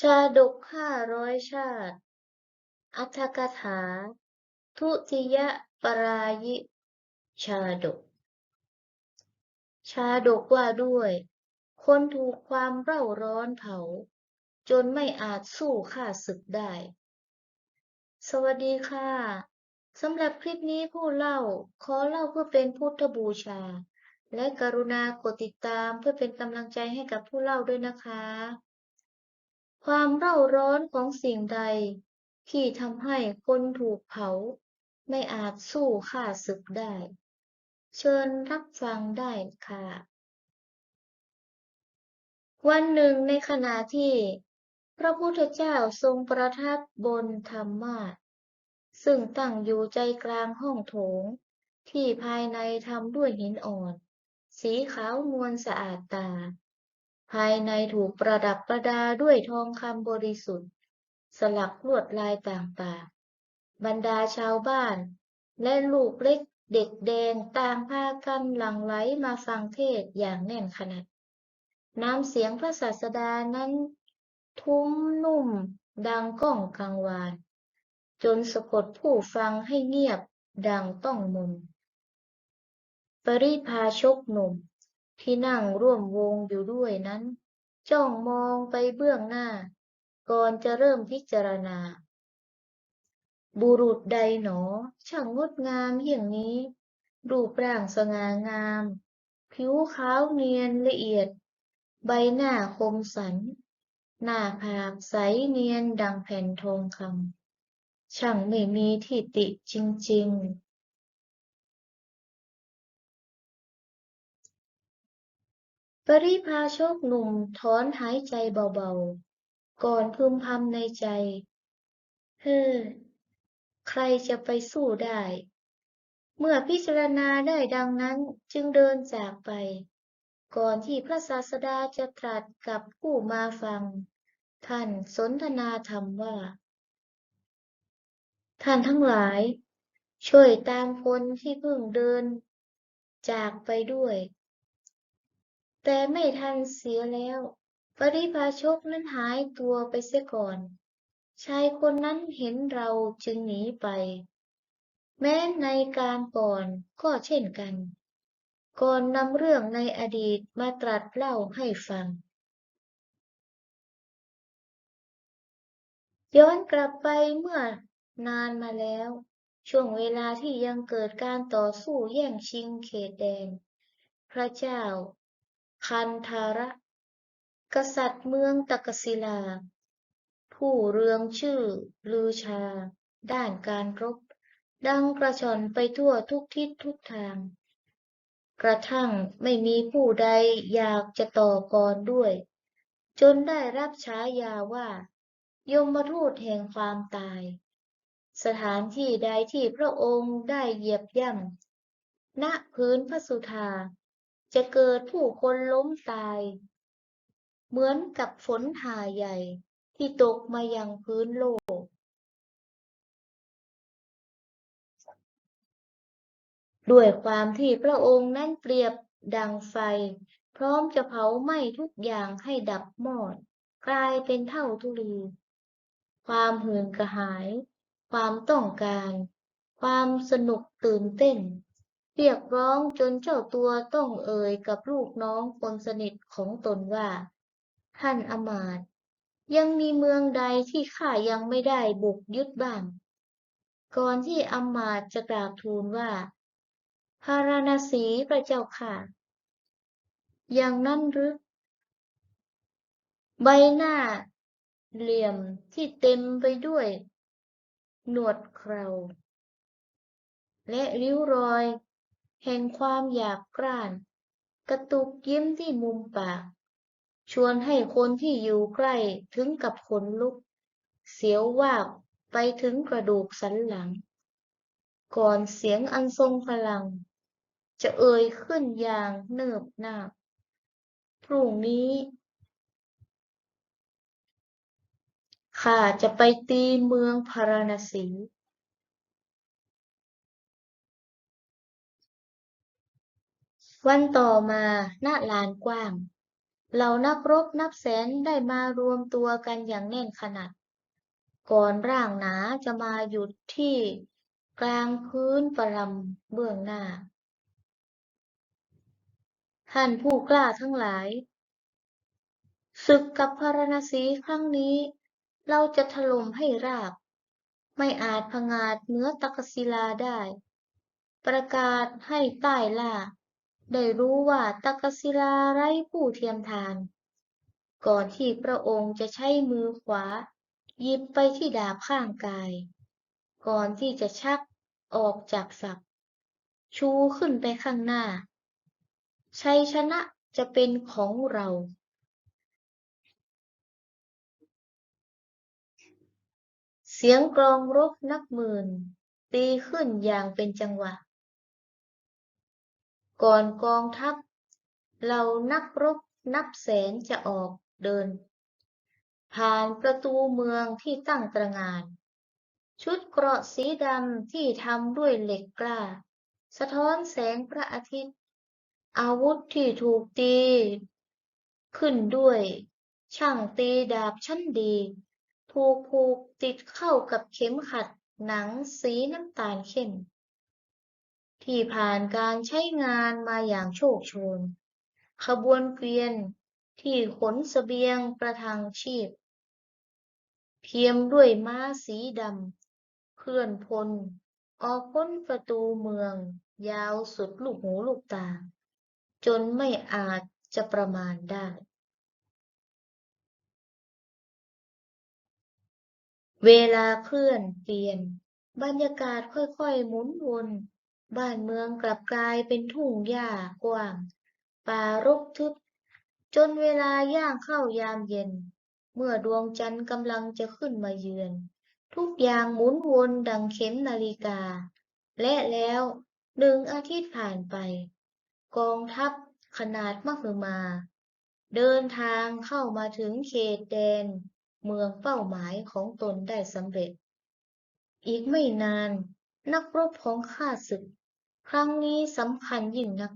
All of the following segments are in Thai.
ชาดกห้าร้อยชาติ อัตถกถา ทุติยปรายิ ชาดก ชาดกว่าด้วย คนถูกความเร่าร้อนเผา จนไม่อาจสู้ข้าศึกได้ สวัสดีค่ะสำหรับคลิปนี้ผู้เล่าขอเล่าเพื่อเป็นพุทธบูชา และกรุณากดติดตามเพื่อเป็นกำลังใจให้กับผู้เล่าด้วยนะคะ ความเร่าร้อนของสิ่งใด ที่ทำให้คนถูกเผา ไม่อาจสู้ข้าศึกได้ เชิญรับฟังได้ค่ะ วันหนึ่งในขณะที่ พระพุทธเจ้าทรงประทับบนธรรมาสซึ่งตั้งอยู่ใจกลางห้องโถง ที่ภายในทำด้วยหินอ่อน สีขาวนวลสะอาดตา ภายในถูกประดับประดาด้วยทองคำบริสุทธิ์ สลักลวดลายต่างๆ บรรดาชาวบ้าน และลูกเล็กเด็กแดงต่างพากันหลั่งไหลมาฟังเทศอย่างแน่นขนาดน้ำเสียงพระศาสดานั้น ทุ้มนุ่มดังก้องกังวาน จนสะกดผู้ฟังให้เงียบดังต้องมุนปริพาชกหนุ่ม ที่นั่งร่วมวงอยู่ด้วยนั้น จ้องมองไปเบื้องหน้า ก่อนจะเริ่มพิจารณา บุรุษใดหนอ ช่างงดงามอย่างนี้ รูปร่างสง่างาม ผิวขาวเนียนละเอียด ใบหน้าคมสัน หน้าผากใสเนียนดังแผ่นทองคำช่างไม่มีที่ติจริงๆ ปริพาชกหนุ่มถอนหายใจเบาๆ ก่อนพึมพำในใจ เฮ้อ ใครจะไปสู้ได้ เมื่อพิจารณาได้ดังนั้นจึงเดินจากไป ก่อนที่พระศาสดาจะตรัสกับผู้มาฟัง ท่านสนทนาธรรมว่า ท่านทั้งหลาย ช่วยตามคนที่เพิ่งเดิน จากไปด้วย แต่ไม่ทันเสียแล้ว ปริพาชกนั้นหายตัวไปเสียก่อน ชายคนนั้นเห็นเราจึงหนีไป แม้ในการก่อนก็เช่นกัน ก่อนนำเรื่องในอดีตมาตรัสเล่าให้ฟัง ย้อนกลับไปเมื่อนานมาแล้ว ช่วงเวลาที่ยังเกิดการต่อสู้แย่งชิงเขตแดน พระเจ้า คันธาระ กษัตริย์เมืองตกศิลา ผู้เรืองชื่อลือชา ด้านการรบ ดังกระชอนไปทั่วทุกทิศทุกทาง กระทั่งไม่มีผู้ใดอยากจะต่อกรด้วย จนได้รับฉายาว่า ยมทูตแห่งความตาย สถานที่ใดที่พระองค์ได้เหยียบย่ำณพื้นพระสุธา จะเกิดผู้คนล้มตาย เหมือนกับฝนหาใหญ่ที่ตกมายังพื้นโลก ด้วยความที่พระองค์นั้นเปรียบดังไฟ พร้อมจะเผาไหม้ทุกอย่างให้ดับมอด กลายเป็นเท่าธุลี ความหื่นกระหาย ความต้องการ ความสนุกตื่นเต้น เรียกร้องจนเจ้าตัวต้องเอ่ยกับลูกน้องคนสนิทของตนว่า ท่านอมาตยังมีเมืองใดที่ข้ายังไม่ได้บุกยึดบ้าง ก่อนที่อมาตจะกราบทูลว่า พาราณสีพระเจ้าค่ะ อย่างนั้นหรือ ใบหน้า เหลี่ยมที่เต็มไปด้วย หนวดเคราและริ้วรอย แห่งความอยากกร้าน กระตุกยิ้มที่มุมปาก ชวนให้คนที่อยู่ใกล้ถึงกับขนลุก เสียววาบไปถึงกระดูกสันหลัง ก่อนเสียงอันทรงพลัง จะเอ่ยขึ้นอย่างเนิบนาบพรุ่งนี้ข้าจะไปตีเมืองพาราณสี วันต่อมาณลานกว้าง เหล่านักรบนับแสนได้มารวมตัวกันอย่างแน่นขนาด ก่อนร่างหนาจะมาหยุดที่กลางพื้นปรำเบื้องหน้า ท่านผู้กล้าทั้งหลาย ศึกกับพาราณสีครั้งนี้ เราจะถล่มให้ราบ ไม่อาจผงาดเหนือตักกศิลาได้ ประกาศให้ใต้ล่า ได้รู้ว่าตักศิลาไร้ผู้เทียมทาน ก่อนที่พระองค์จะใช้มือขวาหยิบไปที่ดาบข้างกาย ก่อนที่จะชักออกจากฝัก ชูขึ้นไปข้างหน้า ชัยชนะจะเป็นของเรา เสียงกลองรบนับหมื่น ตีขึ้นอย่างเป็นจังหวะ ก่อนกองทัพเหล่านักรบนับแสนจะออกเดิน ผ่านประตูเมืองที่ตั้งตระงาน ชุดเกราะสีดำที่ทำด้วยเหล็กกล้า สะท้อนแสงพระอาทิตย์ อาวุธที่ถูกตี ขึ้นด้วย ช่างตีดาบชั้นดีถูกผูกติดเข้ากับเข็มขัดหนังสีน้ำตาลเข้ม ที่ผ่านการใช้งานมาอย่างโชคโชน ขบวนเกวียนที่ขนเสบียงประทังชีพ เทียมด้วยม้าสีดำเคลื่อนพล ออกพ้นประตูเมือง ยาวสุดลูกหูลูกตา จนไม่อาจจะประมาณได้ เวลาเคลื่อนเปลี่ยน บรรยากาศค่อยๆหมุนวน บ้านเมืองกลับกลายเป็นทุ่งหญ้ากว้าง ป่ารกทึบ จนเวลาย่างเข้ายามเย็น เมื่อดวงจันทร์กำลังจะขึ้นมาเยือน ทุกอย่างหมุนวนดังเข็มนาฬิกา และแล้วหนึ่งอาทิตย์ผ่านไป กองทัพขนาดมหึมา เดินทางเข้ามาถึงเขตแดน เมืองเป้าหมายของตนได้สำเร็จ อีกไม่นานนักรบของข้าศึก ครั้งนี้สำคัญยิ่งนัก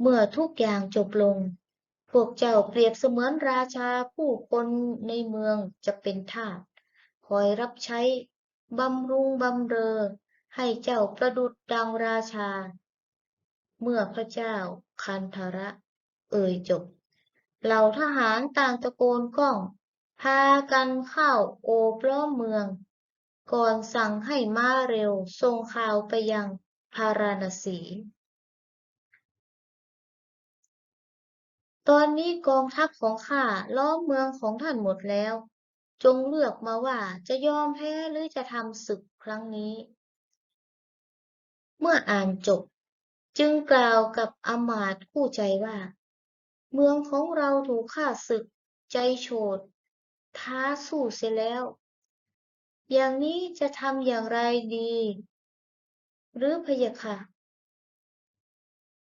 เมื่อทุกอย่างจบลง พวกเจ้าเปรียบเสมือนราชาผู้คนในเมืองจะเป็นทาสคอยรับใช้บำรุงบำเรอ ให้เจ้าประดุจดังราชา เมื่อพระเจ้าคันธระ เอ่ยจบ เหล่าทหารต่างตะโกนก้อง พากันเข้าโอบล้อมเมือง ก่อนสั่งให้ม้าเร็วส่งข่าวไปยังพาราณสี ตอนนี้กองทัพของข้าล้อมเมืองของท่านหมดแล้ว จงเลือกมาว่าจะยอมแพ้หรือจะทำศึกครั้งนี้ เมื่ออ่านจบ จึงกล่าวกับอมาตคู่ใจว่า เมืองของเราถูกข้าศึก ใจโฉดท้าสู้เสียแล้ว อย่างนี้จะทำอย่างไรดี หรือพะยะค่ะ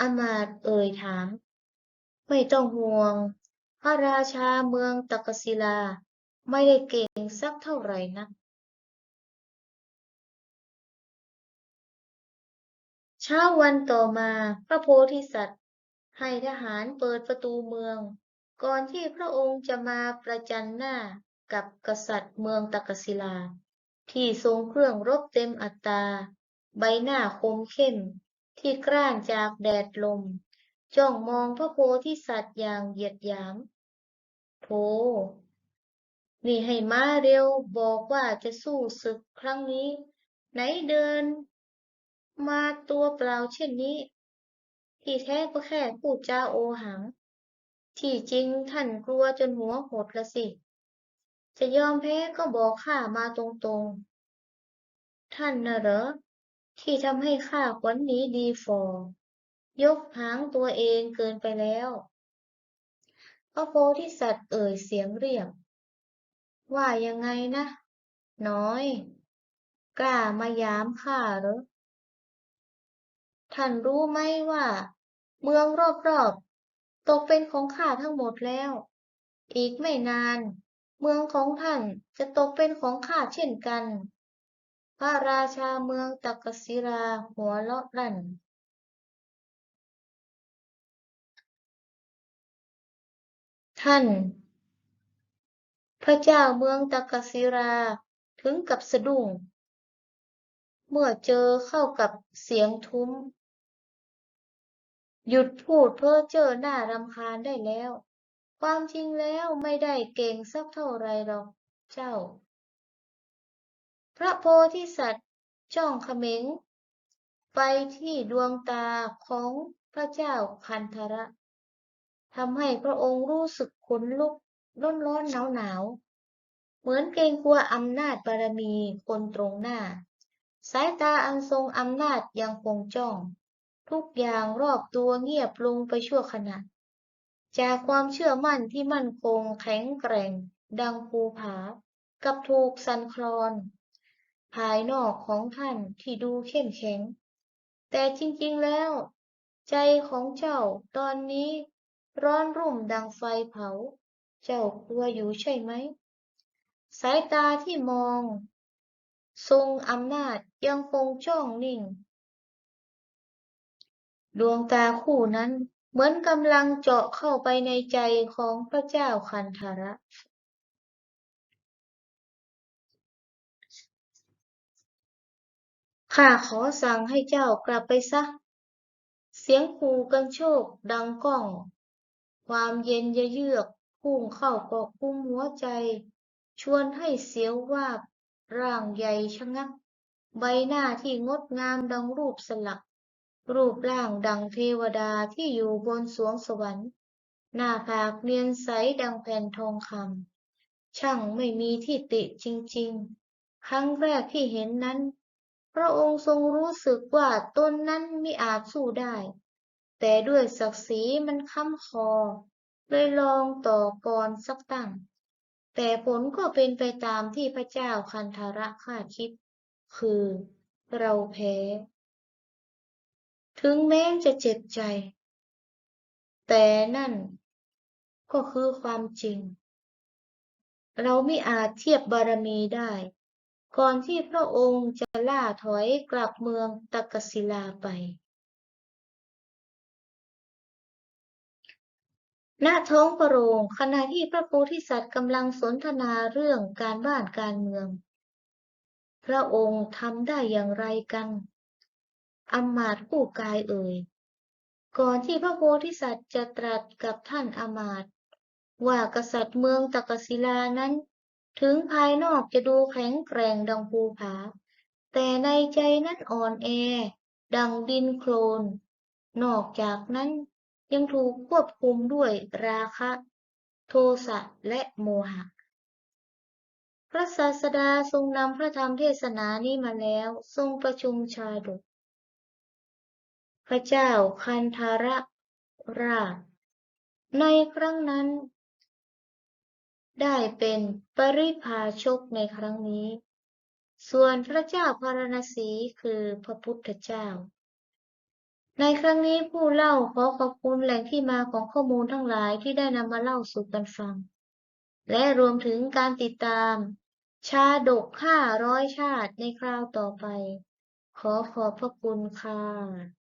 อมาตย์เอ่ยถาม ไม่ต้องห่วง พระราชาเมืองตักกศิลา ไม่ได้เก่งสักเท่าไหร่นักเช้าวันต่อมาพระโพธิสัตว์ ให้ทหารเปิดประตูเมือง ก่อนที่พระองค์จะมาประจันหน้ากับกษัตริย์เมืองตักกศิลา ที่ทรงเครื่องรบเต็มอัตรา ใบหน้าคมเข้ม ที่กร้านจากแดดลม จ้องมองพระโพธิสัตว์อย่างเหยียดหยาม โธ่นี่ให้ม้าเร็วบอกว่าจะสู้ศึกครั้งนี้ ไหนเดิน มาตัวเปล่าเช่นนี้ ที่แท้ก็แค่พูดจาโอหัง ที่จริงท่านกลัวจนหัวหดละสิ จะยอมแพ้ก็บอกข้ามาตรงๆ ท่านน่ะเหรอ ที่ทำให้ข้าขวัญหนีดีฝ่อยกหางตัวเองเกินไปแล้วพระโพธิสัตว์เอ่ยเสียงเรียบว่ายังไงนะ น้อย กล้ามายามข้าเหรอ ท่านรู้ไหมว่า เมืองรอบๆ ตกเป็นของข้าทั้งหมดแล้ว อีกไม่นาน เมืองของท่านจะตกเป็นของข้าเช่นกัน พระราชาเมืองตักศิลาหัวเราะลั่นท่าน พระเจ้าเมืองตากศิราถึงกับสะดุ้ง เมื่อเจอเข้ากับเสียงทุ้ม หยุดพูดเพ้อเจ้อน่ารำคาญได้แล้ว ความจริงแล้วไม่ได้เก่งสักเท่าไรหรอกเจ้า พระโพธิสัตว์จ้องเขม็ง ไปที่ดวงตาของพระเจ้าคันธระทำให้พระองค์รู้สึกขนลุกร้อนร้อนหนาวหนาวๆเหมือนเกรงกลัวอำนาจบารมีคนตรงหน้า สายตาอันทรงอำนาจยังคงจ้อง ทุกอย่างรอบตัวเงียบลงไปชั่วขณะ จากความเชื่อมั่นที่มั่นคงแข็งแกร่ง ดังภูผา กับถูกสันคลอน ภายนอกของท่านที่ดูเข้มแข็ง แต่จริงๆแล้ว ใจของเจ้าตอนนี้ร้อนรุ่มดังไฟเผา เจ้ากลัวอยู่ใช่ไหม สายตาที่มอง ทรงอำนาจยังคงจ้องนิ่ง ดวงตาคู่นั้น เหมือนกำลังเจาะเข้าไปในใจของพระเจ้าคันธระข้าขอสั่งให้เจ้ากลับไปซะ เสียงขู่กันโชคดังก้อง ความเย็นเยือกพุ่งเข้าเกาะกุมหัวใจ ชวนให้เสียววาบร่างใหญ่ชะงัก ใบหน้าที่งดงามดังรูปสลัก รูปร่างดังเทวดาที่อยู่บนสวงสวรรค์ หน้าผากเนียนใสดังแผ่นทองคำ ช่างไม่มีที่ติจริงๆ ครั้งแรกที่เห็นนั้น พระองค์ทรงรู้สึกว่าตนนั้นไมิอาจสู้ได้ แต่ด้วยศักดิ์ศรีมันค้ำคอ เลยลองต่อกรสักตั้ง แต่ผลก็เป็นไปตามที่พระเจ้าคันธาระคาดคิด คือเราแพ้ ถึงแม้จะเจ็บใจ แต่นั่นก็คือความจริง เราไมิอาจเทียบบารมีได้ ก่อนที่พระองค์จะล่าถอยกลับเมืองตากศิลาไป ณ ท้องพระโรงขณะที่พระโพธิสัตว์กำลังสนทนาเรื่องการบ้านการเมือง พระองค์ทำได้อย่างไรกัน อำมาตย์คู่กายเอ่ย ก่อนที่พระโพธิสัตว์จะตรัสกับท่านอมาตย์ว่ากษัตริย์เมืองตากศิลานั้น ถึงภายนอกจะดูแข็งแกร่งดังภูผา แต่ในใจนั้นอ่อนแอ ดังดินโคลน นอกจากนั้นยังถูกควบคุมด้วยราคะ โทสะและโมหะ พระศาสดาทรงนำพระธรรมเทศนานี้มาแล้ว ทรงประชุมชาดก พระเจ้าคันธระราช ในครั้งนั้น ได้เป็นปริภาชกในครั้งนี้ ส่วนพระเจ้าพาราณสีคือพระพุทธเจ้า ในครั้งนี้ผู้เล่าขอขอบคุณแหล่งที่มาของข้อมูลทั้งหลายที่ได้นำมาเล่าสู่กันฟัง และรวมถึงการติดตาม ชาดกห้าร้อยชาติในคราวต่อไป ขอขอบพระคุณค่ะ